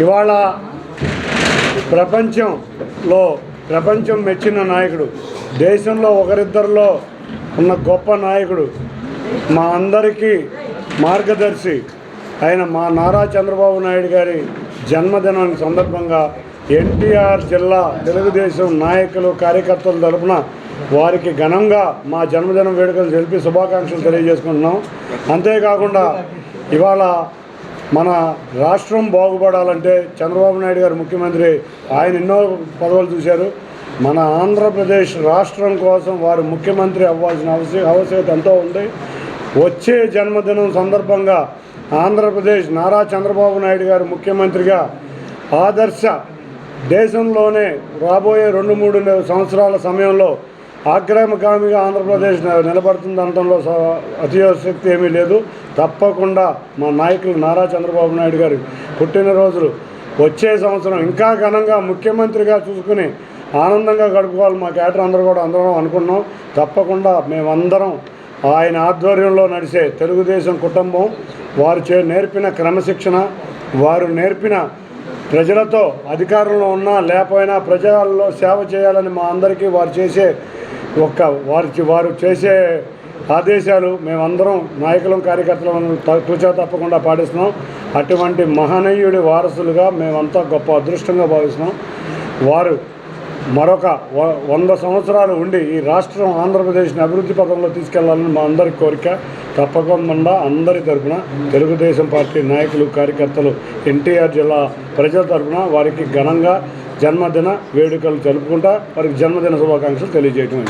ఇవాళ ప్రపంచంలో ప్రపంచం మెచ్చిన నాయకుడు దేశంలో ఒకరిద్దరిలో ఉన్న గొప్ప నాయకుడు మా అందరికీ మార్గదర్శి ఆయన మా నారా చంద్రబాబు నాయుడు గారి జన్మదినం సందర్భంగా ఎన్టీఆర్ జిల్లా తెలుగుదేశం నాయకులు కార్యకర్తల తరపున వారికి ఘనంగా మా జన్మదిన వేడుకలు తెలిపి శుభాకాంక్షలు తెలియజేసుకుంటున్నాం. అంతేకాకుండా ఇవాళ మన రాష్ట్రం బాగుపడాలంటే చంద్రబాబు నాయుడు గారు ముఖ్యమంత్రి ఆయన ఎన్నో పదవులు చూశారు. మన ఆంధ్రప్రదేశ్ రాష్ట్రం కోసం వారు ముఖ్యమంత్రి అవ్వాల్సిన అవశ్య ఆవశ్యకత ఎంతో ఉంది. వచ్చే జన్మదినం సందర్భంగా ఆంధ్రప్రదేశ్ నారా చంద్రబాబు నాయుడు గారు ముఖ్యమంత్రిగా ఆదర్శ దేశంలోనే రాబోయే రెండు మూడు సంవత్సరాల సమయంలో ఆక్రమగామిగా ఆంధ్రప్రదేశ్ నిలబడుతుంది అనడంలో స- అతిశక్తి ఏమీ లేదు. తప్పకుండా మా నాయకులు నారా చంద్రబాబు నాయుడు గారి పుట్టినరోజులు వచ్చే సంవత్సరం ఇంకా ఘనంగా ముఖ్యమంత్రిగా చూసుకుని ఆనందంగా గడుపుకోవాలి మా క్యాటర్ అందరూ కూడా అందరం అనుకున్నాం. తప్పకుండా మేమందరం ఆయన ఆధ్వర్యంలో నడిచే తెలుగుదేశం కుటుంబం వారు చే నేర్పిన క్రమశిక్షణ వారు నేర్పిన ప్రజలతో అధికారంలో ఉన్నా లేకపోయినా ప్రజల్లో సేవ చేయాలని మా అందరికీ వారు చేసే ఒక్క వారి వారు చేసే ఆదేశాలు మేమందరం నాయకులం కార్యకర్తలం త- తూచా తప్పకుండా పాటిస్తున్నాం. అటువంటి మహనీయుడి వారసులుగా మేమంతా గొప్ప అదృష్టంగా భావిస్తున్నాం. వారు మరొక వ- వంద సంవత్సరాలు ఉండి ఈ రాష్ట్రం ఆంధ్రప్రదేశ్ని అభివృద్ధి పథంలో తీసుకెళ్ళాలని మా అందరి కోరిక. తప్పకుండా అందరి తరపున తెలుగుదేశం పార్టీ నాయకులు కార్యకర్తలు ఎన్టీఆర్ జిల్లా ప్రజల తరపున వారికి ఘనంగా జన్మదిన వేడుకలు జరుపుకుంటా వారికి జన్మదిన శుభాకాంక్షలు తెలియజేయడం